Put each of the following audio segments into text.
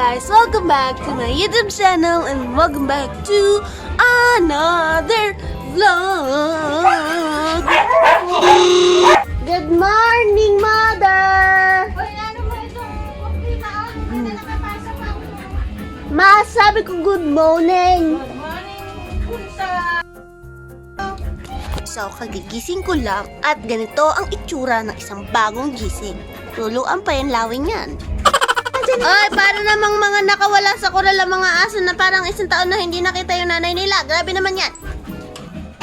guys, welcome back to my YouTube channel and welcome back to another vlog! Good morning, Mother! Hoy, ano mo itong kumplima oh? Hindi na nakapasok na ako. Ma, sabi ko good morning! Good morning, Kunsa. So, kagigising ko lang at ganito ang itsura ng isang bagong gising. Tuluan pa yung lawin yan. Ay, para namang mga nakawala sa koral ang mga aso na parang isang taon na hindi nakita yung nanay nila. Grabe naman yan.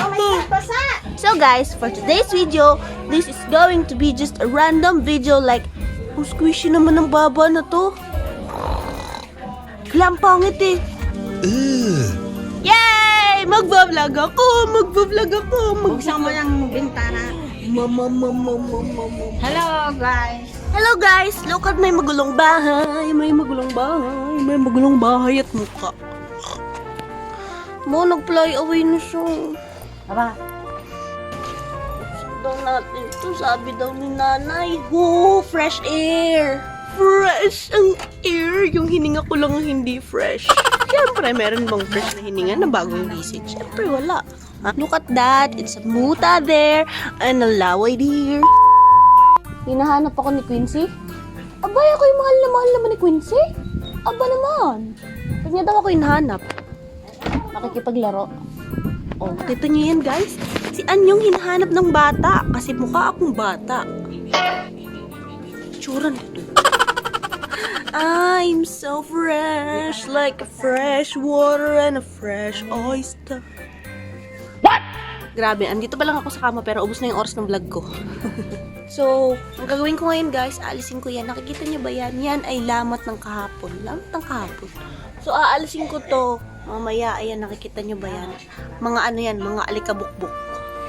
Oh my God, basa! So guys, for today's video, this is going to be just a random video like, oh squishy naman ng baba na to. Kailang pangit eh. Yay! Magbablog ako! Magbablog ako! Buksan mo ng bintana. Mama, mama, mama, mama. Hello, guys. Hello guys! Look at may magulong bahay! May magulong bahay! May magulong bahay at mukha. Mo, nag-fly away na siya. Aba, daw natin to. Sabi daw ni nanay, Ho, fresh air. Fresh ang air. Yung hininga ko lang ang hindi fresh. Siyempre, meron bang fresh na hininga na bagong gising? Siyempre, wala. Look at that. It's a muta there and a laway there. Hinahanap ako ni Quincy. Abay, ako yung mahal na mahal naman ni Quincy. Aba naman. Huwag niya daw ako hinahanap. Nakikipaglaro. Oh, kita niyo yan, guys. Si Anyong hinahanap ng bata kasi mukha akong bata. Tsura nito. I'm so fresh, like a fresh water and a fresh oyster. What? Grabe, andito pa lang ako sa kama pero ubos na yung oras ng vlog ko. so, ang gagawin ko ngayon guys, aalisin ko yan. Nakikita niyo ba yan? Yan ay lamat ng kahapon. Lamat ng kahapon. So, aalisin ko to. Mamaya, ayan, nakikita niyo ba yan? Mga ano yan, mga alikabukbuk.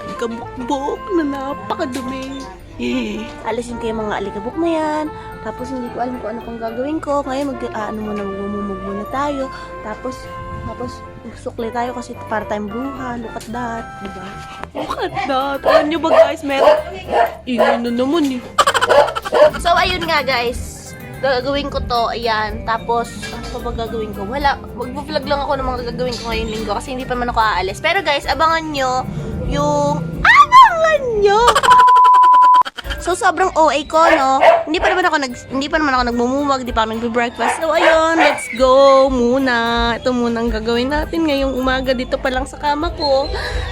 Alikabukbuk na napakadumi. Alisin ko yung mga alikabok na yan. Tapos hindi ko alam kung ano pang gagawin ko. Ngayon mag, ah, ano muna, magmumug muna tayo. Tapos, tapos, sukli tayo kasi para tayong bruha. Look at that. Diba? Look at that. Alam nyo ba guys, meron. Ingay na naman eh. So, ayun nga guys. Gagawin ko to, ayan. Tapos, ano pa ba gagawin ko? Wala. Mag-vlog lang ako ng mga gagawin ko ngayong linggo kasi hindi pa man ako aalis. Pero guys, abangan nyo yung... Abangan nyo! So sobrang OA ko, no? Hindi pa naman ako nag hindi pa naman ako nagmumumag, di pa ako nagbe-breakfast. So ayun, let's go muna. Ito muna ang gagawin natin ngayong umaga dito pa lang sa kama ko.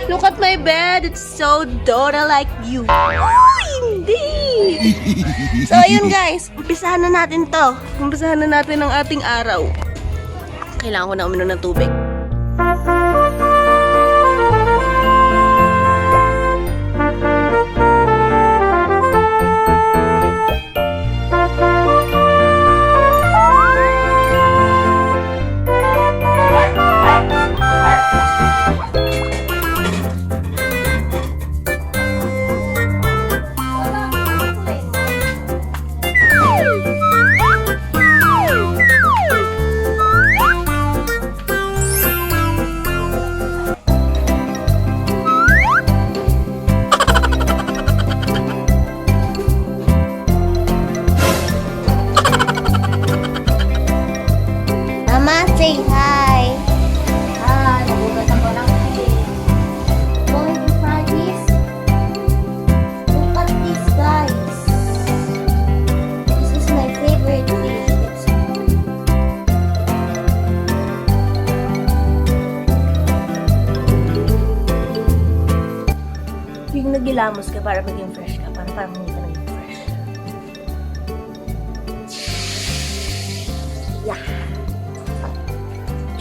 Look at my bed. It's so Dora like you. Oh, hindi. So ayun guys, umpisahan na natin 'to. Umpisahan na natin ang ating araw. Kailangan ko na uminom ng tubig.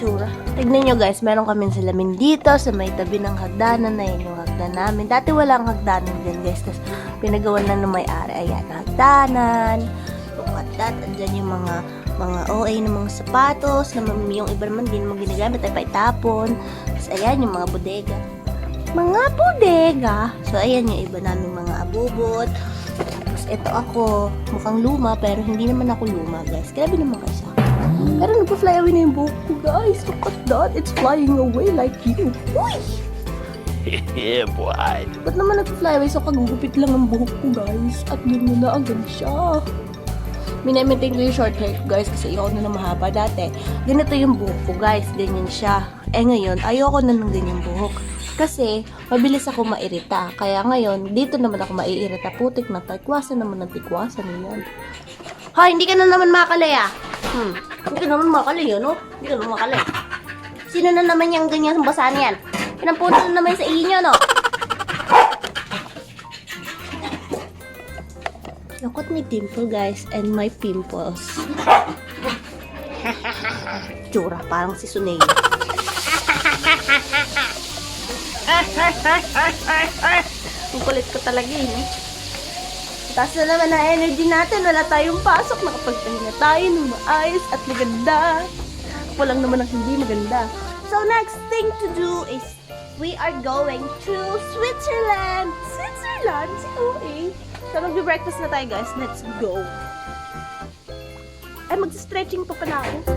Tsura. Tignan nyo guys, meron kami salamin dito sa may tabi ng hagdanan na yun yung hagdan namin. Dati walang hagdanan dyan guys, tapos pinagawan na ng may-ari. Ayan, hagdanan. At that. Andyan yung mga mga OA na mga sapatos, na yung iba naman din naman ginagamit ay paitapon. Tapos ayan, yung mga bodega. Mga bodega! So ayan yung iba namin mga abubot. Tapos ito ako, mukhang luma pero hindi naman ako luma guys. Grabe naman kayo sa akin. Pero nagpa-fly away na yung buhok ko guys. Look at that, it's flying away like you. Uy! yeah, boy. Ba't naman nag-fly away? So, kagugupit lang ang buhok ko, guys. At ganyan na agad siya. Minamaintain ko yung short hair ko, guys, kasi ayoko na na mahaba dati. Ganito yung buhok ko, guys. Ganyan siya. Eh, ngayon, ayoko na ng ganyang buhok. Kasi, mabilis ako mairita. Kaya ngayon, dito naman ako maiirita. Putik na tikwasan naman ng tikwasan niyan. Ha, hindi ka na naman makalaya. Hmm, hindi ka naman makalaya, no? Hindi ka naman makalaya. Sino na naman yung ganyan basahan yan? Pinampuno na naman sa inyo, no? Look at my dimple, guys, and my pimples. Tsura, parang si Sunay. Ang kulit ko talaga eh. Taas na naman ang energy natin. Wala tayong pasok. Nakapagpahinga tayo ng maayos at maganda. Walang naman ang hindi maganda. So next thing to do is we are going to Switzerland. Switzerland? Si OA. So magbe-breakfast na tayo guys. Let's go. Ay, mag-stretching pa pala ako.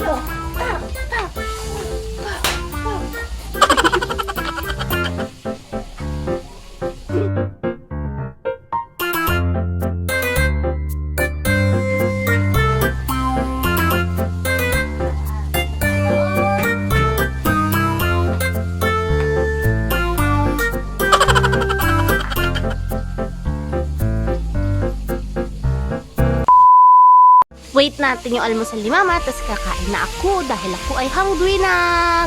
Ano hasayo? Natin yung almusal ni Mama, tapos kakain na ako dahil ako ay hungry na.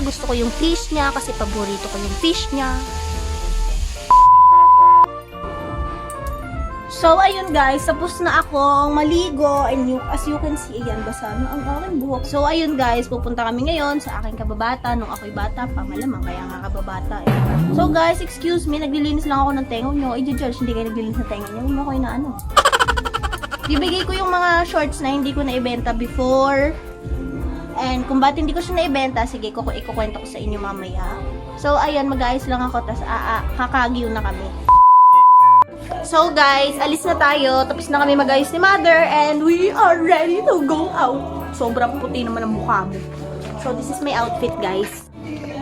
Gusto ko yung fish niya kasi paborito ko yung fish niya. So, ayun guys, tapos na akong maligo and you, as you can see, ayan, basa na ang aking buhok. So, ayun guys, pupunta kami ngayon sa aking kababata. Nung ako'y bata pa, malamang kaya nga kababata eh. So guys, excuse me, naglilinis lang ako ng tengo nyo. I-judge, hindi kayo naglilinis ng tengo nyo. Huwag mo ako inaano. Bibigay ko yung mga shorts na hindi ko naibenta before. And kung ba't hindi ko siya naibenta, sige, kuku ikukwento ko sa inyo mamaya. So, ayan, mag-ayos lang ako, tas aa, kakagyo na kami. So, guys, alis na tayo. Tapos na kami mag-ayos ni Mother, and we are ready to go out. Sobrang puti naman ang mukha mo. So, this is my outfit, guys.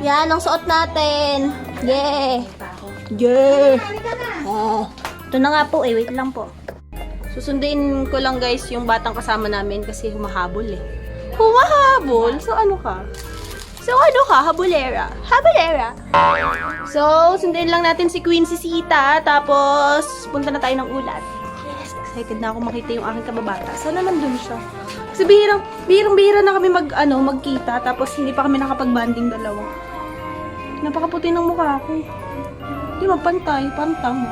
Yan, ang suot natin. Yeah! Yeah! Oh. Ito na nga po, eh. Wait lang po. Susundin ko lang guys yung batang kasama namin kasi humahabol eh. Humahabol? So ano ka? So ano ka? Habulera? Habulera? So, sundin lang natin si Queen si Sita. Tapos, punta na tayo ng ulat. Yes, excited na ako makita yung aking kababata. Sana nandun siya. Kasi bihirang, bihirang, bihira na kami mag, ano, magkita. Tapos, hindi pa kami nakapag-banding dalawa. Napakaputi ng mukha ko. Di ba, pantay, pantang.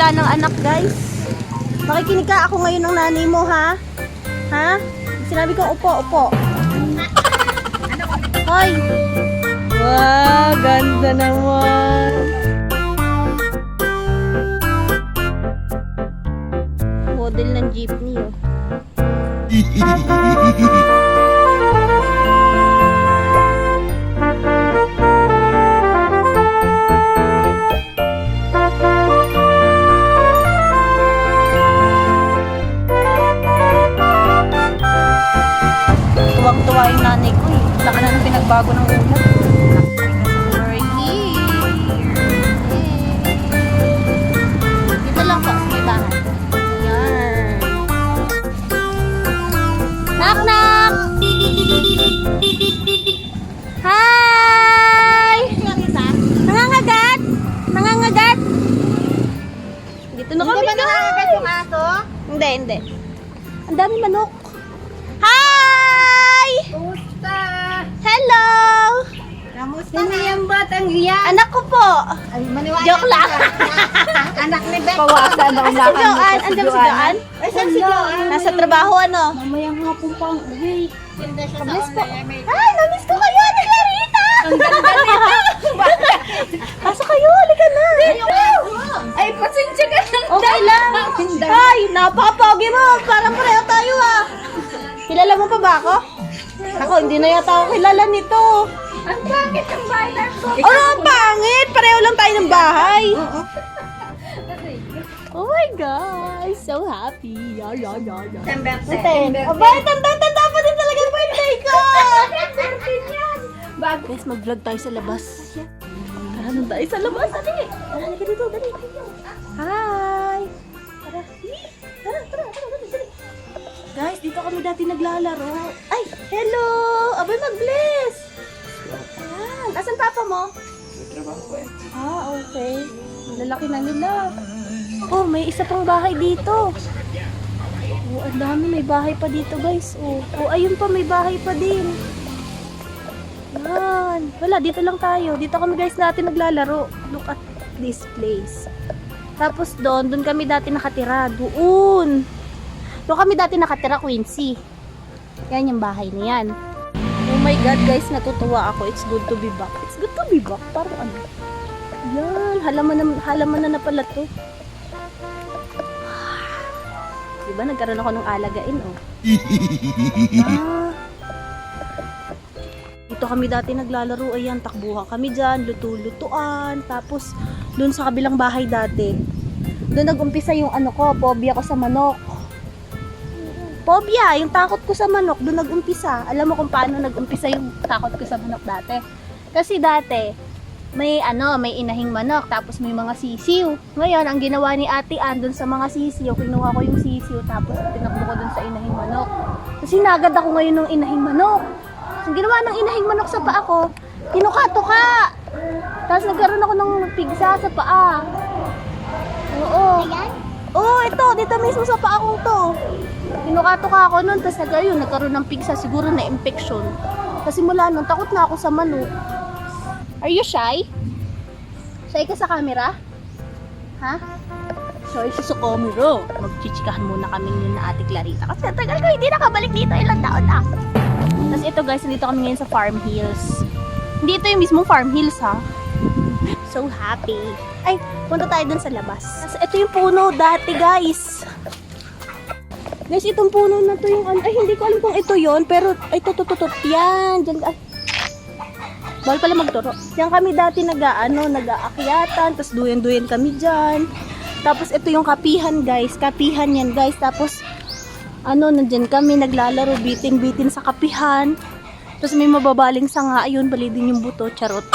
Bigla ng anak, guys. Makikinig ka ako ngayon ng nanay mo, ha? Ha? Sinabi ko, upo, upo. Hoy! Wow, ganda naman. Yung batang iyan? Anak ko po. Ay, maniwala Joke lang. Anak ni Beck. Pawasan na Asa si Joanne? Andiyan si Joanne? Ay, saan si Joanne? Nasa trabaho, ano? Mamayang hapon pa ang uwi. Kamiss po. Ay, namiss ko kayo, Ate Clarita! Ang ganda nito. Pasok kayo, halika na. Ay, pasensya ka lang. Okay lang. Ay, napaka-pogi mo. Parang pareho tayo ah. Kilala mo pa ba ako? Ako, hindi na yata ako kilala nito. Ang bakit ang bahay ko? Ano ang pangit? Pareho lang tayo ng bahay. Oh my God, so happy. Yeah, yeah, yeah, yeah. Temberte. Ten. Abay, tanda-tanda pa din talaga yung birthday ko. Bag. Guys, mag-vlog tayo sa labas. Tara, nun tayo sa labas. Dali. Tara, halika dito. Dali. Hi. Tara. Tara, tara, tara, dali. Guys, dito kami dati naglalaro. Ay, hello. Abay, mag-bless. Asan papa mo? Ah, okay. Lalaki na nila. Oh, may isa pang bahay dito. Oh, ang dami. May bahay pa dito, guys. Oh, oh ayun pa. May bahay pa din. Yan. Wala, dito lang tayo. Dito kami, guys, natin naglalaro. Look at this place. Tapos doon, doon kami dati nakatira. Doon. Doon kami dati nakatira, Quincy. Yan yung bahay na yan. Oh my God, guys, natutuwa ako. It's good to be back. It's good to be back. Parang ano. Yan, halaman na, halaman na na pala to. Diba, nagkaroon ako ng alagain, oh. ah. Dito kami dati naglalaro, ayan, takbuhan kami dyan, luto-lutuan, tapos, dun sa kabilang bahay dati, doon nag-umpisa yung ano ko, phobia ko sa manok. Phobia, yung takot ko sa manok, doon nag-umpisa. Alam mo kung paano nag-umpisa yung takot ko sa manok dati? Kasi dati, may ano, may inahing manok, tapos may mga sisiw. Ngayon, ang ginawa ni Ate Ann sa mga sisiw, kinuha ko yung sisiw, tapos tinakbo ko dun sa inahing manok. Kasi nagad ako ngayon ng inahing manok. Ang ginawa ng inahing manok sa paa ko, tinuka-tuka. Tapos nagkaroon ako ng pigsa sa paa. Oo. Oo, ito, dito mismo sa paa ko to. Tinuka-tuka ako nun, tapos nag, ayun, nagkaroon ng pigsa, siguro na infection. Kasi mula nun, takot na ako sa manok. Are you shy? Shy ka sa camera? Ha? Shy siya sa camera. Magchichikahan muna kami yun na ate Clarita. Kasi tagal ko hindi nakabalik dito. Ilang taon na. Tapos ito guys, nandito kami ngayon sa Farm Hills. Hindi ito yung mismong Farm Hills ha. So happy. Ay, punta tayo dun sa labas. Tapos ito yung puno dati guys. Guys, itong puno na to yung ano. Ay, hindi ko alam kung ito yon Pero, ay, tutututut. Yan. Diyan, ay, Bawal pala magturo. Diyan kami dati nag-ano, nag-aakyatan, tapos duyan-duyan kami diyan. Tapos ito yung kapihan, guys. Kapihan yan, guys. Tapos ano, nandyan kami naglalaro, bitin-bitin sa kapihan. Tapos may mababaling sanga, ayun, bali din yung buto, charot.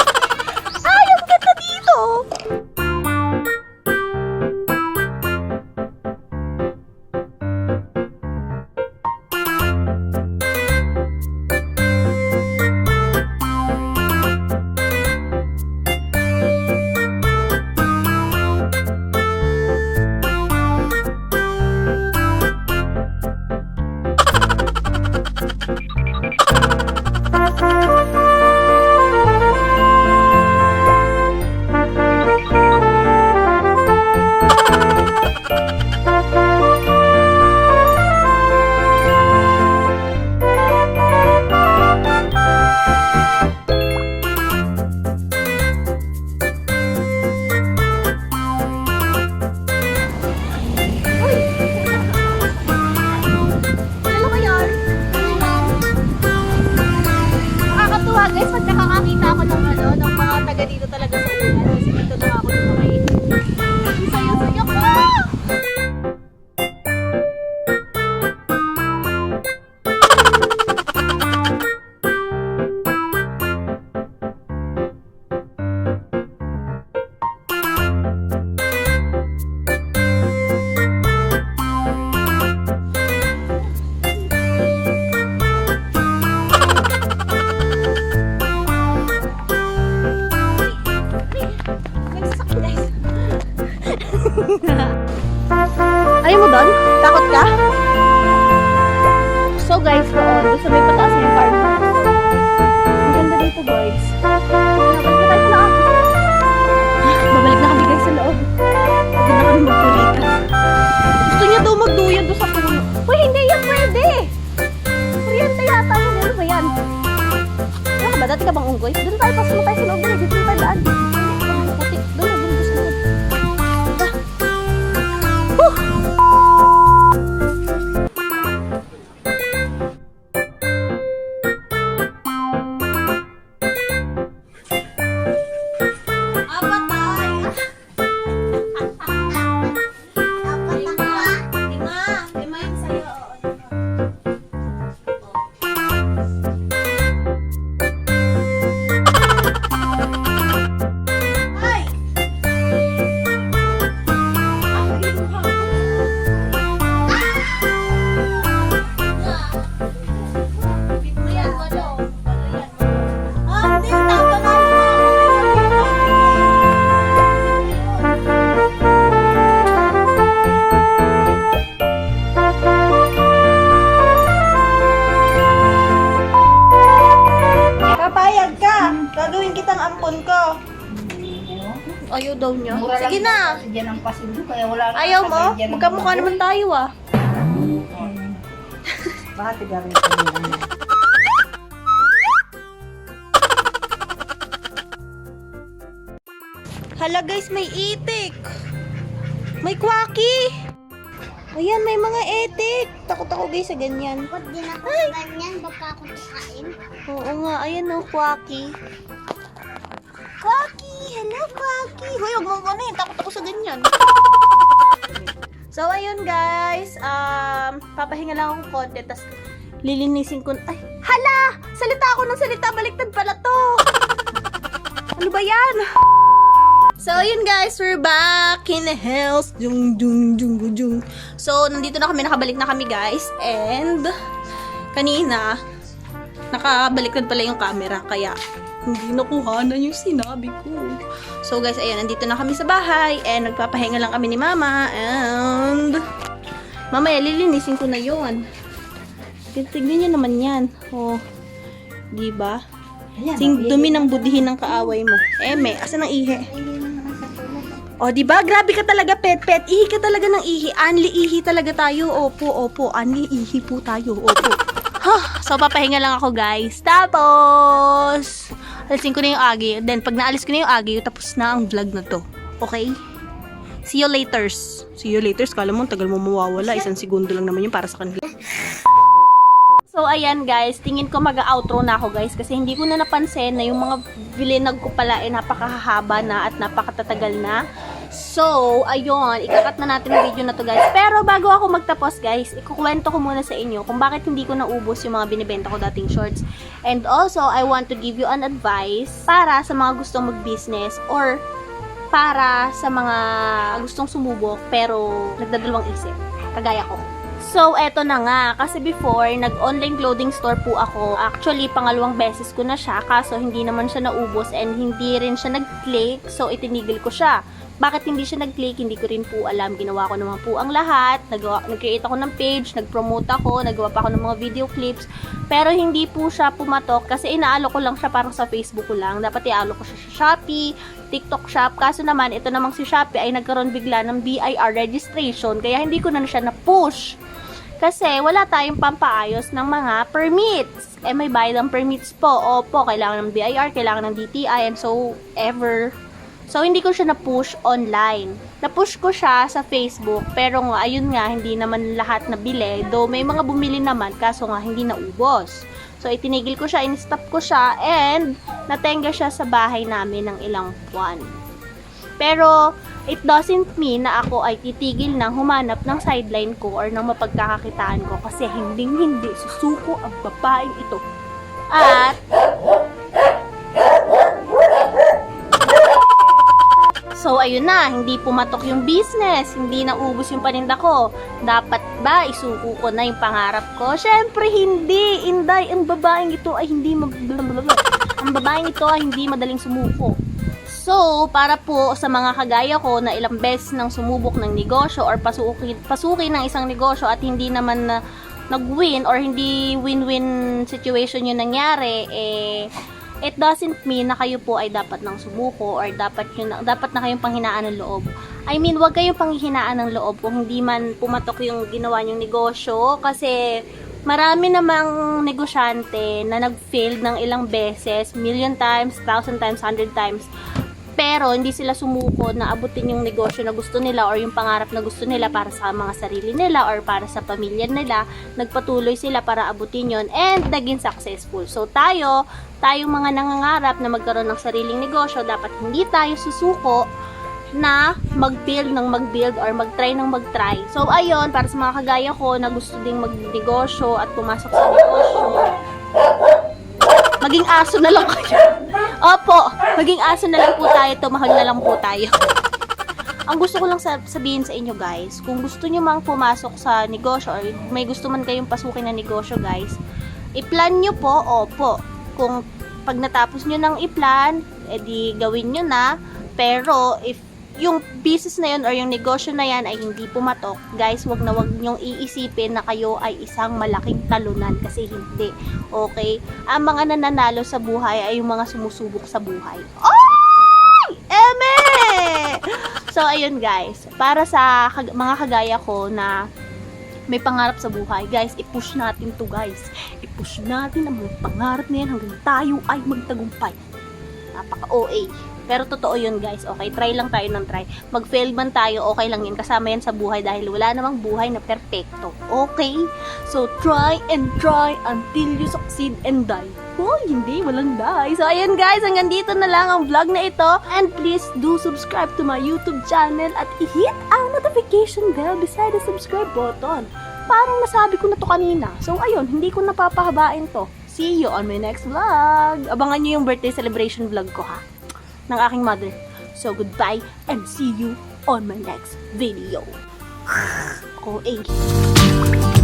Hala guys, may itik. May kwaki. Ayan, may mga etik. Takot ako guys sa ganyan. Ba't di na ako sa ganyan? Baka ako kakain. Oo nga, ayan oh, kwaki. Kwaki! Hello, kwaki! Hoy, huwag mong ano yun. Takot ako sa ganyan. So, ayun guys. Um, papahinga lang akong konti. Tapos, lilinisin ko. Ay, hala! Salita ako ng salita. Baliktad pala to. Ano ba yan? So, ayun guys, we're back in the house. Dung, dung, dung, dung. So, nandito na kami, nakabalik na kami guys. And, kanina, nakabaliktad pala yung camera. Kaya, hindi nakuhanan yung sinabi ko. So, guys, ayun, nandito na kami sa bahay. And, nagpapahinga lang kami ni mama. And, mamaya, lilinisin ko na yon Tignan nyo naman yan. Oh, di ba? Sing dumi ng budihin ng kaaway mo. Eme, asan ang ihe? O, di ba? Grabe ka talaga, pet, pet. Ihi ka talaga ng ihi. Anli ihi talaga tayo. Opo, opo. Anli ihi po tayo. Opo. Huh, so, papahinga lang ako, guys. Tapos, alisin ko na yung agi. Then, pag naalis ko na yung agi, tapos na ang vlog na to. Okay? See you laters. See you laters. Kala mo, tagal mo mawawala. Isang segundo lang naman yun para sa kanila. So, ayan guys, tingin ko mag-outro na ako guys kasi hindi ko na napansin na yung mga vilinag ko pala ay napakahaba na at napakatatagal na. So, ayun, ikakat na natin yung video na to guys. Pero bago ako magtapos guys, ikukwento ko muna sa inyo kung bakit hindi ko naubos yung mga binibenta ko dating shorts. And also, I want to give you an advice para sa mga gustong mag-business or para sa mga gustong sumubok pero nagdadalawang isip. Kagaya ko. So, eto na nga. Kasi before, nag-online clothing store po ako. Actually, pangalawang beses ko na siya. Kaso, hindi naman siya naubos and hindi rin siya nag-click. So, itinigil ko siya. Bakit hindi siya nag-click? Hindi ko rin po alam. Ginawa ko naman po ang lahat. Nagawa, nag-create ako ng page, nag-promote ako, nagawa pa ako ng mga video clips. Pero hindi po siya pumatok kasi inaalo ko lang siya parang sa Facebook ko lang. Dapat ialo ko siya sa Shopee, TikTok shop. Kaso naman, ito namang si Shopee ay nagkaroon bigla ng BIR registration. Kaya hindi ko na siya na-push. Kasi wala tayong pampaayos ng mga permits. Eh may bayad ng permits po. Opo, kailangan ng BIR, kailangan ng DTI, and so ever. So hindi ko siya na-push online. Na-push ko siya sa Facebook, pero nga, ayun nga, hindi naman lahat nabili. Though may mga bumili naman, kaso nga hindi naubos. So itinigil ko siya, in-stop ko siya, and natenga siya sa bahay namin ng ilang buwan. Pero, it doesn't mean na ako ay titigil nang humanap ng sideline ko or ng mapagkakakitaan ko kasi hindi hindi susuko ang babaeng ito. At, So, ayun na, hindi pumatok yung business, hindi naubos yung paninda ko. Dapat ba isuko ko na yung pangarap ko? Syempre, hindi. Inday, ang babaeng ito ay hindi ma- blablabla. Ang babaeng ito ay hindi madaling sumuko. So, para po sa mga kagaya ko na ilang beses nang sumubok ng negosyo or pasukin, pasukin ng isang negosyo at hindi naman na nag-win or hindi win-win situation yung nangyari, eh, it doesn't mean na kayo po ay dapat nang sumuko or dapat yun, dapat na kayong panghinaan ng loob. I mean, wag kayong panghihinaan ng loob kung hindi man pumatok yung ginawa niyong negosyo kasi marami namang negosyante na nag-fail ng ilang beses, million times, thousand times, hundred times. Pero hindi sila sumuko na abutin yung negosyo na gusto nila or yung pangarap na gusto nila para sa mga sarili nila or para sa pamilya nila. Nagpatuloy sila para abutin yon and naging successful. So tayo, tayong mga nangangarap na magkaroon ng sariling negosyo, dapat hindi tayo susuko na mag-build ng mag-build or mag-try ng mag-try. So, ayun, para sa mga kagaya ko na gusto ding mag-negosyo at pumasok sa negosyo, maging aso na lang kayo. Opo, maging aso na lang po tayo, tumahol na lang po tayo. Ang gusto ko lang sa- sabihin sa inyo guys, kung gusto nyo mang pumasok sa negosyo or may gusto man kayong pasukin na negosyo guys, i-plan nyo po, opo. Kung pag natapos nyo ng i-plan, edi gawin nyo na. Pero if yung business na yun or yung negosyo na yan ay hindi pumatok, guys, wag na wag nyong iisipin na kayo ay isang malaking talunan kasi hindi. Okay? Ang mga nananalo sa buhay ay yung mga sumusubok sa buhay. Ay! Eme! So, ayun guys. Para sa kag- mga kagaya ko na may pangarap sa buhay, guys, i-push natin to guys. I-push natin ang mga pangarap na yan hanggang tayo ay magtagumpay. Napaka-OA. Pero totoo yun guys, okay? Try lang tayo ng try. Mag-fail man tayo, okay lang yun. Kasama yan sa buhay dahil wala namang buhay na perpekto. Okay? So, try and try until you succeed and die. Oh, hindi, walang die. So, ayun guys, hanggang dito na lang ang vlog na ito. And please do subscribe to my YouTube channel at i-hit ang notification bell beside the subscribe button. Parang nasabi ko na to kanina. So, ayun, hindi ko napapahabain to. See you on my next vlog. Abangan nyo yung birthday celebration vlog ko ha. Ng aking mother. So, goodbye and see you on my next video. OA.